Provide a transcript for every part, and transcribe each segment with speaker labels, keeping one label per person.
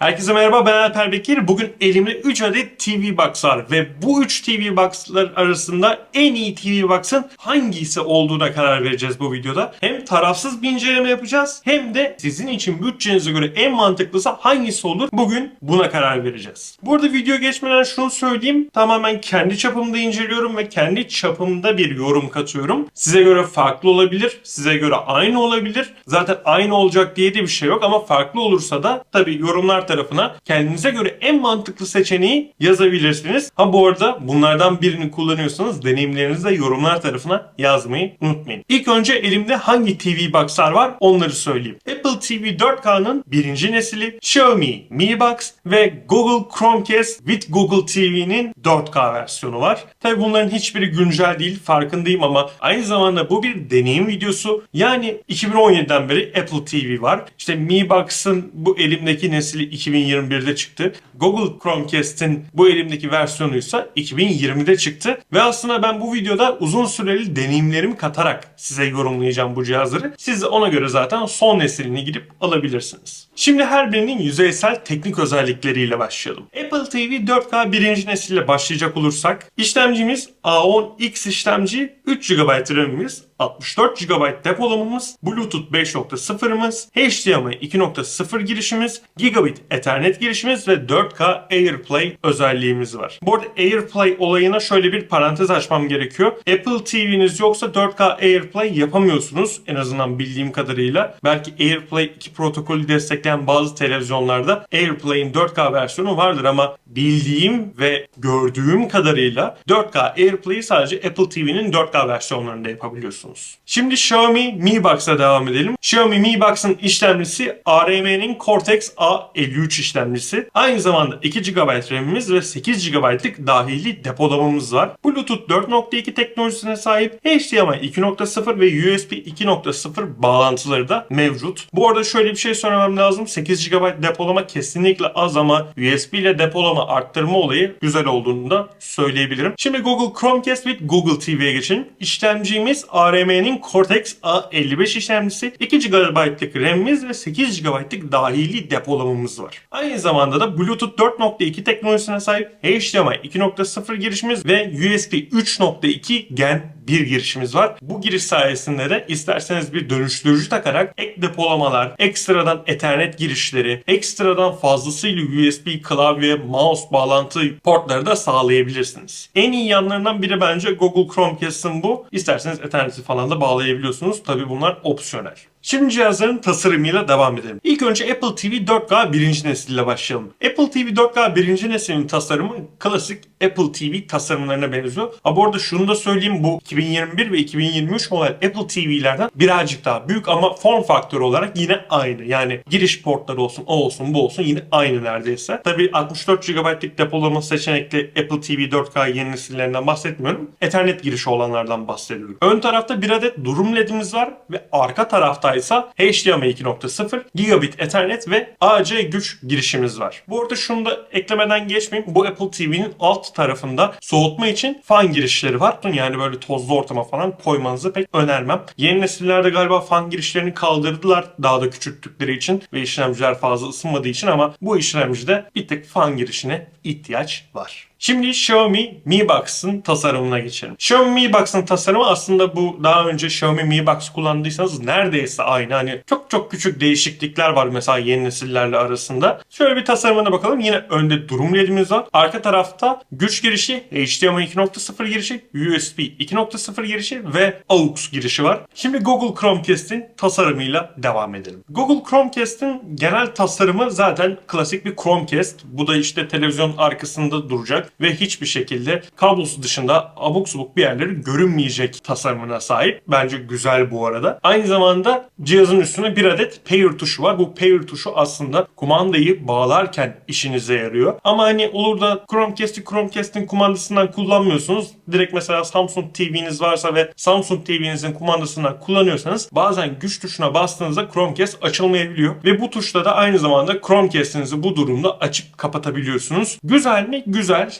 Speaker 1: Herkese merhaba ben Alper Bekir. Bugün elimde 3 adet TV Box var ve bu 3 TV Box'lar arasında en iyi TV Box'ın hangisi olduğuna karar vereceğiz bu videoda. Hem tarafsız bir inceleme yapacağız hem de sizin için bütçenize göre en mantıklısı hangisi olur bugün buna karar vereceğiz. Burada video geçmeden şunu söyleyeyim. Tamamen kendi çapımda inceliyorum ve kendi çapımda bir yorum katıyorum. Size göre farklı olabilir, size göre aynı olabilir. Zaten aynı olacak diye de bir şey yok ama farklı olursa da tabii yorumlar tarafına kendinize göre en mantıklı seçeneği yazabilirsiniz. Ha bu arada bunlardan birini kullanıyorsanız deneyimlerinizi de yorumlar tarafına yazmayı unutmayın. İlk önce elimde hangi TV Box'lar var onları söyleyeyim. Apple TV 4K'nın birinci nesili, Xiaomi Mi Box ve Google Chromecast with Google TV'nin 4K versiyonu var. Tabi bunların hiçbiri güncel değil farkındayım ama aynı zamanda bu bir deneyim videosu. Yani 2017'den beri Apple TV var. İşte Mi Box'ın bu elimdeki nesili 2021'de çıktı. Google Chromecast'in bu elimdeki versiyonuysa 2020'de çıktı. Ve aslında ben bu videoda uzun süreli deneyimlerimi katarak size yorumlayacağım bu cihazları. Siz ona göre zaten son neslini gidip alabilirsiniz. Şimdi her birinin yüzeysel teknik özellikleriyle başlayalım. Apple TV 4K birinci nesille başlayacak olursak işlemcimiz A10X işlemci, 3 GB RAM'imiz, 64 GB depolamamız, Bluetooth 5.0'ımız, HDMI 2.0 girişimiz, Gigabit Ethernet girişimiz ve 4K AirPlay özelliğimiz var. Bu arada AirPlay olayına şöyle bir parantez açmam gerekiyor. Apple TV'niz yoksa 4K AirPlay yapamıyorsunuz en azından bildiğim kadarıyla. Belki AirPlay 2 protokolü destekleyen bazı televizyonlarda AirPlay'in 4K versiyonu vardır ama bildiğim ve gördüğüm kadarıyla 4K AirPlay'i sadece Apple TV'nin 4K versiyonlarında yapabiliyorsunuz. Şimdi Xiaomi Mi Box'a devam edelim. Xiaomi Mi Box'ın işlemcisi ARM'nin Cortex A53 işlemcisi. Aynı zamanda 2 GB RAM'imiz ve 8 GB'lık dahili depolamamız var. Bluetooth 4.2 teknolojisine sahip HDMI 2.0 ve USB 2.0 bağlantıları da mevcut. Bu arada şöyle bir şey söylemem lazım. 8 GB depolama kesinlikle az ama USB ile depolama arttırma olayı güzel olduğunu da söyleyebilirim. Şimdi Google Chromecast with Google TV'ye geçelim. İşlemcimiz ARM'nin Cortex A55 işlemcisi, 2 GB'lık RAM'imiz ve 8 GB'lık dahili depolamamız var. Aynı zamanda da Bluetooth 4.2 teknolojisine sahip HDMI 2.0 girişimiz ve USB 3.2 Gen bir girişimiz var. Bu giriş sayesinde de isterseniz bir dönüştürücü takarak ek depolamalar, ekstradan Ethernet girişleri, ekstradan fazlasıyla USB klavye, mouse bağlantı portları da sağlayabilirsiniz. En iyi yanlarından biri bence Google Chromecast'ın bu. İsterseniz Ethernet'i falan da bağlayabiliyorsunuz. Tabi bunlar opsiyonel. Şimdi cihazların tasarımıyla devam edelim. İlk önce Apple TV 4K birinci nesiliyle başlayalım. Apple TV 4K birinci neslinin tasarımı klasik Apple TV tasarımlarına benziyor. Ha bu arada şunu da söyleyeyim bu 2021 ve 2023 model Apple TV'lerden birazcık daha büyük ama form faktörü olarak yine aynı. Yani giriş portları olsun o olsun bu olsun yine aynı neredeyse. Tabi 64 GB'lık depolama seçenekli Apple TV 4K yeni nesillerinden bahsetmiyorum. Ethernet girişi olanlardan bahsediyorum. Ön tarafta bir adet durum ledimiz var ve arka tarafta ise HDMI 2.0, Gigabit Ethernet ve AC güç girişimiz var. Bu arada şunu da eklemeden geçmeyeyim. Bu Apple TV'nin alt tarafında soğutma için fan girişleri var. Yani böyle tozlu ortama falan koymanızı pek önermem. Yeni nesillerde galiba fan girişlerini kaldırdılar daha da küçülttükleri için ve işlemciler fazla ısınmadığı için ama bu işlemcide bir tek fan girişine ihtiyaç var. Şimdi Xiaomi Mi Box'ın tasarımına geçelim. Xiaomi Mi Box'ın tasarımı aslında bu daha önce Xiaomi Mi Box kullandıysanız neredeyse aynı. Hani çok çok küçük değişiklikler var mesela yeni nesillerle arasında. Şöyle bir tasarımına bakalım. Yine önde durum ledimiz var. Arka tarafta güç girişi, HDMI 2.0 girişi, USB 2.0 girişi ve AUX girişi var. Şimdi Google Chromecast'in tasarımıyla devam edelim. Google Chromecast'in genel tasarımı zaten klasik bir Chromecast. Bu da işte televizyon arkasında duracak ve hiçbir şekilde kablosu dışında abuk subuk bir yerleri görünmeyecek tasarımına sahip. Bence güzel bu arada. Aynı zamanda cihazın üstüne bir adet pair tuşu var. Bu pair tuşu aslında kumandayı bağlarken işinize yarıyor. Ama hani olur da Chromecast'i Chromecast'in kumandasından kullanmıyorsunuz. Direkt mesela Samsung TV'niz varsa ve Samsung TV'nizin kumandasından kullanıyorsanız bazen güç tuşuna bastığınızda Chromecast açılmayabiliyor. Ve bu tuşla da aynı zamanda Chromecast'inizi bu durumda açıp kapatabiliyorsunuz. Güzel mi? Güzel.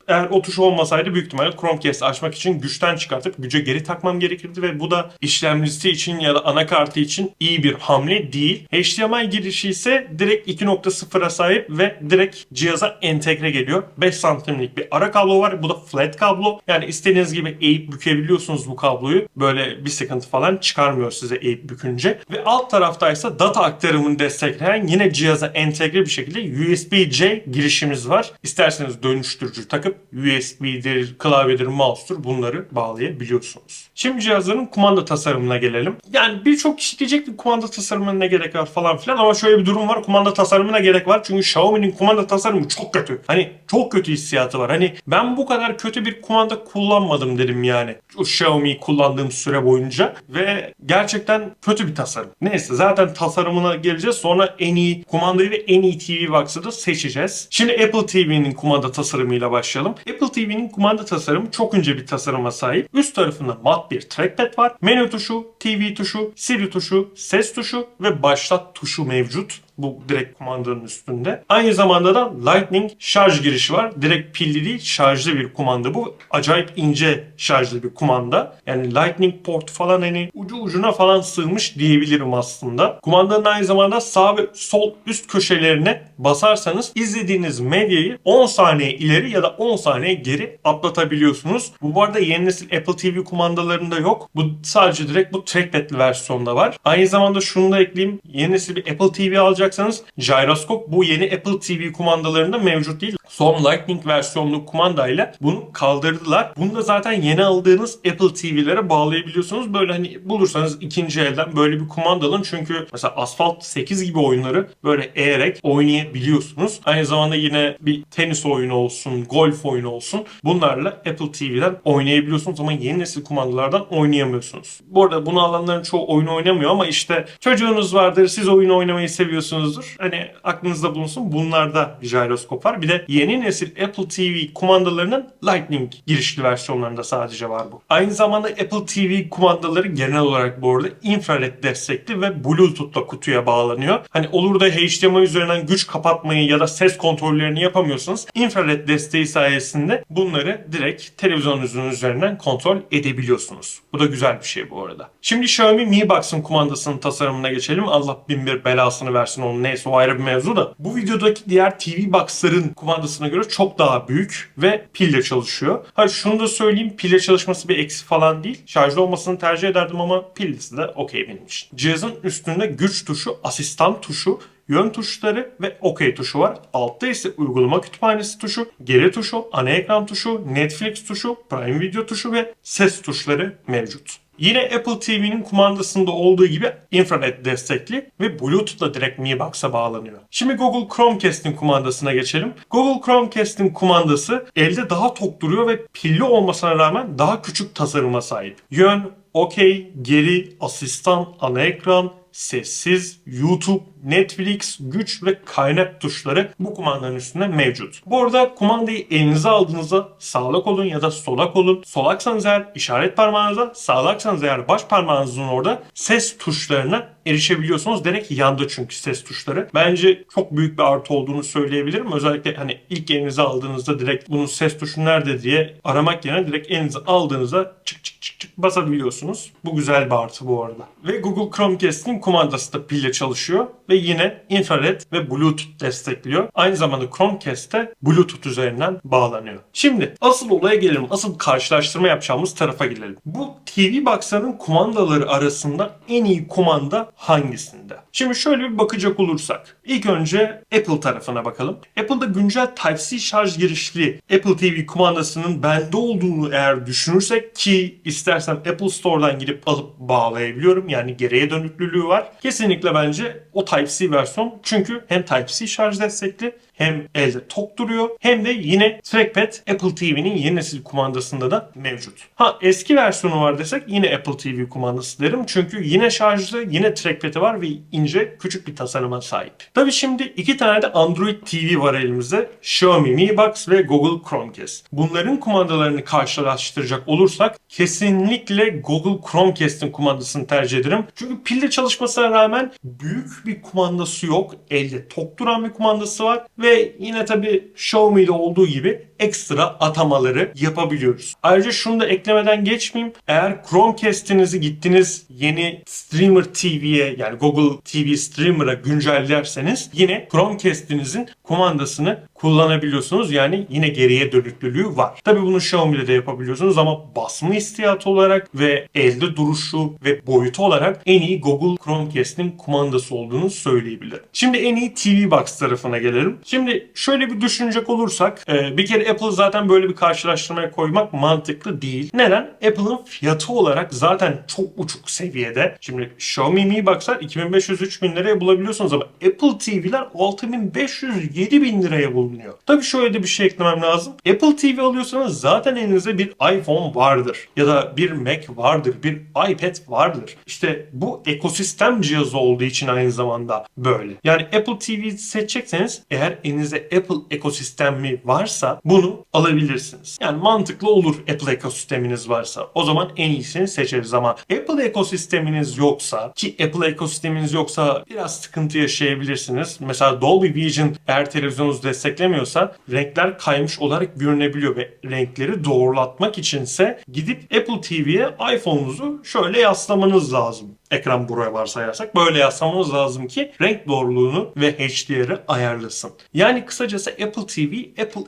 Speaker 1: eğer o tuş olmasaydı büyük ihtimalle Chromecast açmak için güçten çıkartıp güce geri takmam gerekirdi ve bu da işlemcisi için ya da anakartı için iyi bir hamle değil. HDMI girişi ise direkt 2.0'a sahip ve direkt cihaza entegre geliyor. 5 santimlik bir ara kablo var. Bu da flat kablo. Yani istediğiniz gibi eğip bükebiliyorsunuz bu kabloyu. Böyle bir sıkıntı falan çıkarmıyor size eğip bükünce. Ve alt taraftaysa data aktarımını destekleyen yine cihaza entegre bir şekilde USB-C girişimiz var. İsterseniz dönüştürücü takıp USB'dir, klavyedir, mouse'tur bunları bağlayabiliyorsunuz. Şimdi cihazların kumanda tasarımına gelelim. Yani birçok kişi diyecek ki kumanda tasarımına ne gerek var falan filan ama şöyle bir durum var. Kumanda tasarımına gerek var. Çünkü Xiaomi'nin kumanda tasarımı çok kötü. Hani çok kötü hissiyatı var. Hani ben bu kadar kötü bir kumanda kullanmadım dedim yani. O Xiaomi'yi kullandığım süre boyunca ve gerçekten kötü bir tasarım. Neyse zaten tasarımına geleceğiz. Sonra en iyi kumandayı ve en iyi TV Box'ı da seçeceğiz. Şimdi Apple TV'nin kumanda tasarımıyla başlayalım. Apple TV'nin kumanda tasarımı çok ince bir tasarıma sahip. Üst tarafında mat bir trackpad var. Menü tuşu, TV tuşu, Siri tuşu, ses tuşu ve başlat tuşu mevcut. Bu direkt kumandanın üstünde. Aynı zamanda da Lightning şarj girişi var. Direkt pilli değil şarjlı bir kumanda bu. Acayip ince şarjlı bir kumanda. Yani Lightning port falan hani ucu ucuna falan sığmış diyebilirim aslında. Kumandanın aynı zamanda sağ ve sol üst köşelerine basarsanız izlediğiniz medyayı 10 saniye ileri ya da 10 saniye geri atlatabiliyorsunuz. Bu bu arada yeni nesil Apple TV kumandalarında yok. Bu sadece direkt bu trackpad'li versiyonda var. Aynı zamanda şunu da ekleyeyim. Yeni nesil bir Apple TV alacaksanız gyroskop bu yeni Apple TV kumandalarında mevcut değil. Son Lightning versiyonlu kumandayla bunu kaldırdılar. Bunu da zaten yeni aldığınız Apple TV'lere bağlayabiliyorsunuz. Böyle hani bulursanız ikinci elden böyle bir kumanda alın. Çünkü mesela Asphalt 8 gibi oyunları böyle eğerek oynayabiliyorsunuz. Aynı zamanda yine bir tenis oyunu olsun, golf oyunu olsun. Bunlarla Apple TV'den oynayabiliyorsunuz ama yeni nesil kumandalardan oynayamıyorsunuz. Bu arada bunu alanların çoğu oyun oynamıyor ama işte çocuğunuz vardır, siz oyun oynamayı seviyorsunuzdur. Hani aklınızda bulunsun. Bunlarda gyroskop var. Bir de nesil Apple TV kumandalarının Lightning girişli versiyonlarında sadece var bu. Aynı zamanda Apple TV kumandaları genel olarak bu arada infrared destekli ve Bluetooth'la kutuya bağlanıyor. Hani olur da HDMI üzerinden güç kapatmayı ya da ses kontrollerini yapamıyorsanız infrared desteği sayesinde bunları direkt televizyonunuzun üzerinden kontrol edebiliyorsunuz. Bu da güzel bir şey bu arada. Şimdi Xiaomi Mi Box'ın kumandasının tasarımına geçelim. Allah bin bir belasını versin onun neyse o ayrı bir mevzu da. Bu videodaki diğer TV Box'ların kumandasına göre çok daha büyük ve pille çalışıyor. Ha şunu da söyleyeyim pille çalışması bir eksi falan değil. Şarjlı olmasını tercih ederdim ama pillisi de okey benim için. Cihazın üstünde güç tuşu, asistan tuşu, yön tuşları ve OK tuşu var. Altta ise uygulama kütüphanesi tuşu, geri tuşu, ana ekran tuşu, Netflix tuşu, Prime Video tuşu ve ses tuşları mevcut. Yine Apple TV'nin kumandasında olduğu gibi infrared destekli ve Bluetooth'la direkt Mi Box'a bağlanıyor. Şimdi Google Chromecast'in kumandasına geçelim. Google Chromecast'in kumandası elde daha tok duruyor ve pilli olmasına rağmen daha küçük tasarıma sahip. Yön, OK, geri, asistan, ana ekran, sessiz, YouTube, Netflix, güç ve kaynak tuşları bu kumandanın üstünde mevcut. Bu arada kumandayı elinize aldığınızda sağlak olun ya da solak olun. Solaksanız eğer işaret parmağınıza, sağlaksanız eğer baş parmağınızın orada ses tuşlarına erişebiliyorsunuz. Direkt yanda çünkü ses tuşları. Bence çok büyük bir artı olduğunu söyleyebilirim. Özellikle hani ilk elinize aldığınızda direkt bunun ses tuşu nerede diye aramak yerine direkt elinize aldığınızda çık çık çık çık basabiliyorsunuz. Bu güzel bir artı bu arada. Ve Google Chromecast'in kumandası da pille çalışıyor ve yine infrared ve Bluetooth destekliyor. Aynı zamanda Chromecast de Bluetooth üzerinden bağlanıyor. Şimdi asıl olaya gelelim. Asıl karşılaştırma yapacağımız tarafa gelelim. Bu TV Box'ların kumandaları arasında en iyi kumanda hangisinde? Şimdi şöyle bir bakacak olursak. İlk önce Apple tarafına bakalım. Apple'da güncel Type-C şarj girişli Apple TV kumandasının bende olduğunu eğer düşünürsek ki istersen Apple Store'dan gidip alıp bağlayabiliyorum. Yani geriye dönüklülüğü var. Kesinlikle bence o Type-C versiyon. Çünkü hem Type-C şarj destekli hem elde tok duruyor hem de yine trackpad Apple TV'nin yeni nesil kumandasında da mevcut. Ha eski versiyonu var desek yine Apple TV kumandası derim. Çünkü yine şarjlı, yine trackpad'i var ve ince küçük bir tasarıma sahip. Tabi şimdi iki tane de Android TV var elimizde. Xiaomi Mi Box ve Google Chromecast. Bunların kumandalarını karşılaştıracak olursak kesinlikle Google Chromecast'in kumandasını tercih ederim. Çünkü pille çalışmasına rağmen büyük bir kumandası yok. Elde tok duran bir kumandası var ve yine tabi Xiaomi'de olduğu gibi ekstra atamaları yapabiliyoruz. Ayrıca şunu da eklemeden geçmeyeyim. Eğer Chromecast'inizi gittiniz yeni Streamer TV'ye yani Google TV Streamer'a güncellerseniz yine Chromecast'inizin kumandasını kullanabiliyorsunuz. Yani yine geriye dönüklülüğü var. Tabii bunu Xiaomi'de de yapabiliyorsunuz ama basma hissiyatı olarak ve elde duruşu ve boyutu olarak en iyi Google Chromecast'in kumandası olduğunu söyleyebilirim. Şimdi en iyi TV Box tarafına gelelim. Şimdi şöyle bir düşünecek olursak e, bir kere Apple zaten böyle bir karşılaştırmaya koymak mantıklı değil. Neden? Apple'ın fiyatı olarak zaten çok uçuk seviyede. Şimdi Xiaomi Mi Box'lar 2500-3000 liraya bulabiliyorsunuz ama Apple TV'ler 6500-7000 liraya bulunuyor. Tabii şöyle de bir şey eklemem lazım. Apple TV alıyorsanız zaten elinizde bir iPhone vardır. Ya da bir Mac vardır. Bir iPad vardır. İşte bu ekosistem cihazı olduğu için aynı zamanda böyle. Yani Apple TV seçecekseniz eğer elinizde Apple ekosistemi varsa bunu alabilirsiniz. Yani mantıklı olur Apple ekosisteminiz varsa. O zaman en iyisini seçeriz ama Apple ekosisteminiz yoksa ki Apple ekosisteminiz yoksa biraz sıkıntı yaşayabilirsiniz. Mesela Dolby Vision eğer televizyonunuz desteklemiyorsa renkler kaymış olarak görünebiliyor ve renkleri doğrulatmak içinse gidip Apple TV'ye iPhone'unuzu şöyle yaslamanız lazım ekran buraya varsayarsak böyle yaslamanız lazım ki renk doğruluğunu ve HDR'ı ayarlasın. Yani kısacası Apple TV, Apple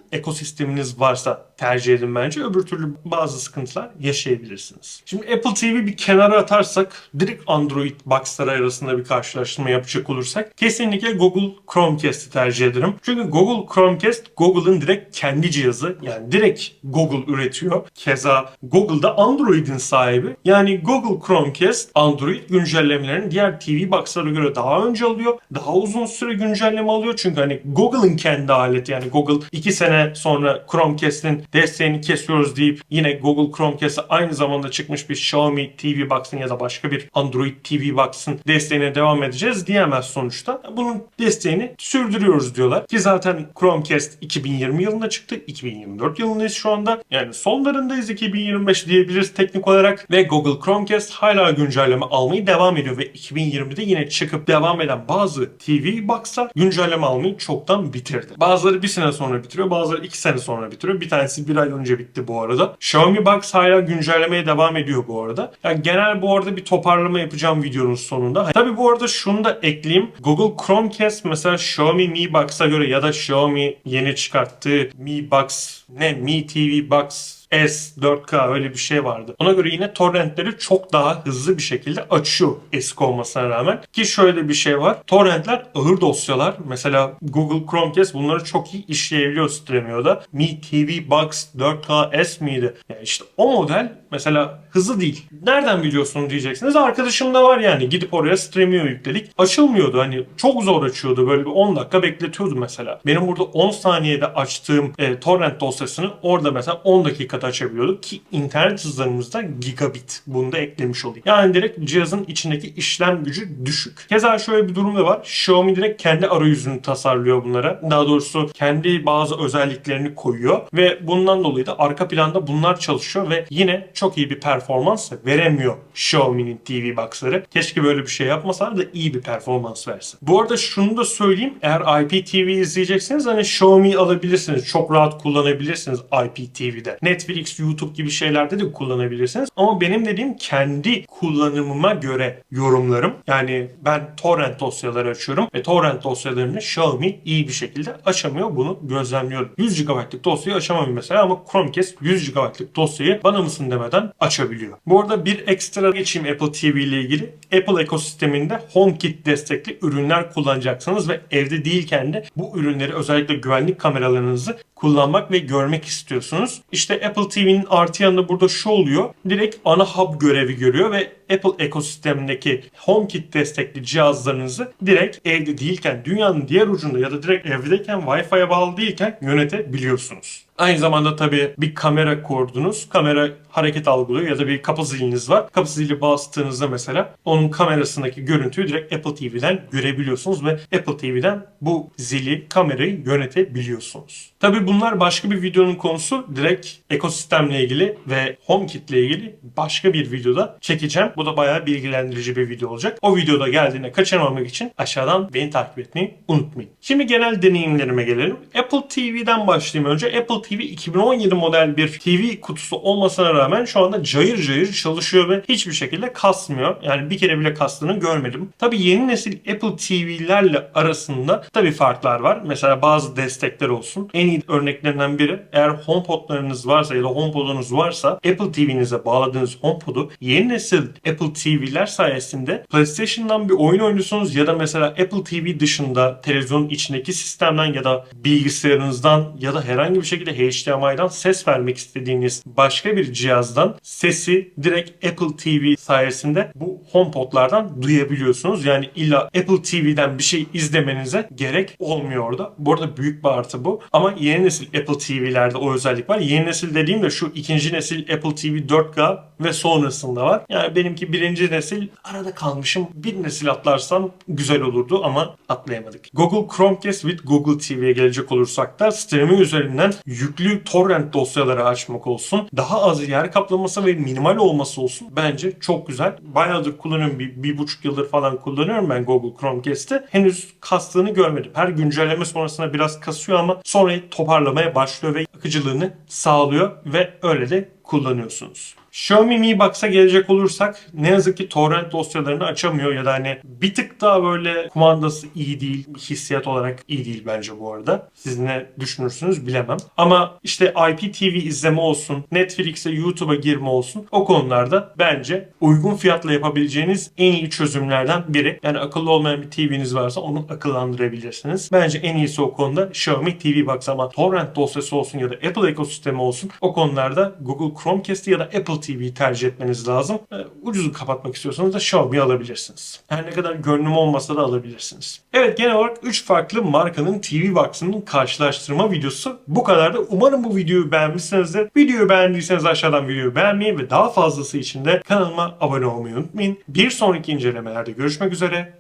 Speaker 1: ekosisteminiz varsa tercih edin bence. Öbür türlü bazı sıkıntılar yaşayabilirsiniz. Şimdi Apple TV bir kenara atarsak direkt Android box'ları arasında bir karşılaştırma yapacak olursak kesinlikle Google Chromecast'i tercih ederim. Çünkü Google Chromecast Google'ın direkt kendi cihazı yani direkt Google üretiyor. Keza Google'da Android'in sahibi. Yani Google Chromecast Android güncellemelerini diğer TV box'lara göre daha önce alıyor. Daha uzun süre güncelleme alıyor. Çünkü hani Google'ın kendi aleti yani Google 2 sene sonra Chromecast'in desteğini kesiyoruz deyip yine Google Chromecast'a aynı zamanda çıkmış bir Xiaomi TV box'ın ya da başka bir Android TV box'ın desteğine devam edeceğiz diyemez sonuçta. Bunun desteğini sürdürüyoruz diyorlar. Ki zaten Chromecast 2020 yılında çıktı. 2024 yılındayız şu anda. Yani sonlarındayız 2025 diyebiliriz teknik olarak. Ve Google Chromecast hala güncelleme almayı devam ediyor ve 2020'de yine çıkıp devam eden bazı TV box'lar güncelleme almayı çoktan bitirdi. Bazıları bir sene sonra bitiriyor, bazıları iki sene sonra bitiriyor. Bir tanesi bir ay önce bitti bu arada. Xiaomi Box hala güncellemeye devam ediyor bu arada. Yani genel bu arada bir toparlama yapacağım videonun sonunda. Tabi bu arada şunu da ekleyeyim. Google Chromecast mesela Xiaomi Mi Box'a göre ya da Xiaomi yeni çıkarttığı Mi Box ne Mi TV Box S, 4K öyle bir şey vardı. Ona göre yine torrentleri çok daha hızlı bir şekilde açıyor eski olmasına rağmen. Ki şöyle bir şey var. Torrentler ağır dosyalar. Mesela Google Chromecast bunları çok iyi işleyebiliyor Stremio'da. Mi TV Box 4K S miydi? Yani işte o model mesela hızlı değil. Nereden biliyorsun diyeceksiniz. Arkadaşımda var yani. Gidip oraya Stremio yükledik. Açılmıyordu. Hani çok zor açıyordu. Böyle bir 10 dakika bekletiyordu mesela. Benim burada 10 saniyede açtığım e, torrent dosyasını orada mesela 10 dakikada açabiliyorduk ki internet hızlarımızda gigabit. Bunu da eklemiş olayım. Yani direkt cihazın içindeki işlem gücü düşük. Keza şöyle bir durum da var. Xiaomi direkt kendi arayüzünü tasarlıyor bunlara. Daha doğrusu kendi bazı özelliklerini koyuyor ve bundan dolayı da arka planda bunlar çalışıyor ve yine çok iyi bir performans veremiyor Xiaomi'nin TV box'ları. Keşke böyle bir şey yapmasalar da iyi bir performans versin. Bu arada şunu da söyleyeyim. Eğer IPTV izleyecekseniz hani Xiaomi alabilirsiniz. Çok rahat kullanabilirsiniz IPTV'de. Netflix, YouTube gibi şeylerde de kullanabilirsiniz. Ama benim dediğim kendi kullanımıma göre yorumlarım. Yani ben torrent dosyaları açıyorum ve torrent dosyalarını Xiaomi iyi bir şekilde açamıyor. Bunu gözlemliyorum. 100 GB'lık dosyayı açamam mesela ama Chromecast 100 GB'lık dosyayı bana mısın demeden açabiliyor. Bu arada bir ekstra geçeyim Apple TV ile ilgili. Apple ekosisteminde HomeKit destekli ürünler kullanacaksınız ve evde değilken de bu ürünleri özellikle güvenlik kameralarınızı kullanmak ve görmek istiyorsunuz. İşte Apple TV'nin artı yanında burada şu oluyor. Direkt ana hub görevi görüyor ve Apple ekosistemindeki HomeKit destekli cihazlarınızı direkt evde değilken dünyanın diğer ucunda ya da direkt evdeyken Wi-Fi'ye bağlı değilken yönetebiliyorsunuz. Aynı zamanda tabii bir kamera kurdunuz. Kamera hareket algılıyor ya da bir kapı ziliniz var. Kapı zili bastığınızda mesela onun kamerasındaki görüntüyü direkt Apple TV'den görebiliyorsunuz ve Apple TV'den bu zili, kamerayı yönetebiliyorsunuz. Tabii bunlar başka bir videonun konusu. Direkt ekosistemle ilgili ve HomeKit ile ilgili başka bir videoda çekeceğim. Bu Bu da bayağı bilgilendirici bir video olacak. O videoda geldiğinde kaçırmamak için aşağıdan beni takip etmeyi unutmayın. Şimdi genel deneyimlerime gelelim. Apple TV'den başlayayım önce. Apple TV 2017 model bir TV kutusu olmasına rağmen şu anda cayır cayır çalışıyor ve hiçbir şekilde kasmıyor. Yani bir kere bile kastığını görmedim. Tabii yeni nesil Apple TV'lerle arasında tabii farklar var. Mesela bazı destekler olsun. En iyi örneklerinden biri eğer HomePod'larınız varsa ya da HomePod'unuz varsa Apple TV'nize bağladığınız HomePod'u yeni nesil Apple TV'ler sayesinde PlayStation'dan bir oyun oynuyorsunuz ya da mesela Apple TV dışında televizyonun içindeki sistemden ya da bilgisayarınızdan ya da herhangi bir şekilde HDMI'dan ses vermek istediğiniz başka bir cihazdan sesi direkt Apple TV sayesinde bu HomePod'lardan duyabiliyorsunuz. Yani illa Apple TV'den bir şey izlemenize gerek olmuyor orada. Bu arada büyük bir artı bu. Ama yeni nesil Apple TV'lerde o özellik var. Yeni nesil dediğim de şu ikinci nesil Apple TV 4K ve sonrasında var. Yani benimki birinci nesil arada kalmışım. Bir nesil atlarsam güzel olurdu ama atlayamadık. Google Chromecast with Google TV'ye gelecek olursak da streaming üzerinden yüklü torrent dosyaları açmak olsun. Daha az yer kaplaması ve minimal olması olsun. Bence çok güzel. Bayağıdır kullanıyorum. Bir, bir buçuk yıldır falan kullanıyorum ben Google Chromecast'i. Henüz kastığını görmedim. Her güncelleme sonrasında biraz kasıyor ama sonra toparlamaya başlıyor ve akıcılığını sağlıyor ve öyle de kullanıyorsunuz. Xiaomi Mi Box'a gelecek olursak ne yazık ki torrent dosyalarını açamıyor ya da hani bir tık daha böyle kumandası iyi değil, hissiyat olarak iyi değil bence bu arada. Siz ne düşünürsünüz bilemem. Ama işte IPTV izleme olsun, Netflix'e, YouTube'a girme olsun o konularda bence uygun fiyatla yapabileceğiniz en iyi çözümlerden biri. Yani akıllı olmayan bir TV'niz varsa onu akıllandırabilirsiniz. Bence en iyisi o konuda Xiaomi TV Box ama torrent dosyası olsun ya da Apple ekosistemi olsun o konularda Google Chromecast ya da Apple TV'yi tercih etmeniz lazım. Ee, ucuzu kapatmak istiyorsanız da Xiaomi alabilirsiniz. Her ne kadar gönlüm olmasa da alabilirsiniz. Evet genel olarak 3 farklı markanın TV Box'ının karşılaştırma videosu bu kadardı. Umarım bu videoyu beğenmişsinizdir. Videoyu beğendiyseniz aşağıdan videoyu beğenmeyi ve daha fazlası için de kanalıma abone olmayı unutmayın. Bir sonraki incelemelerde görüşmek üzere.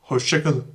Speaker 1: Hoşçakalın.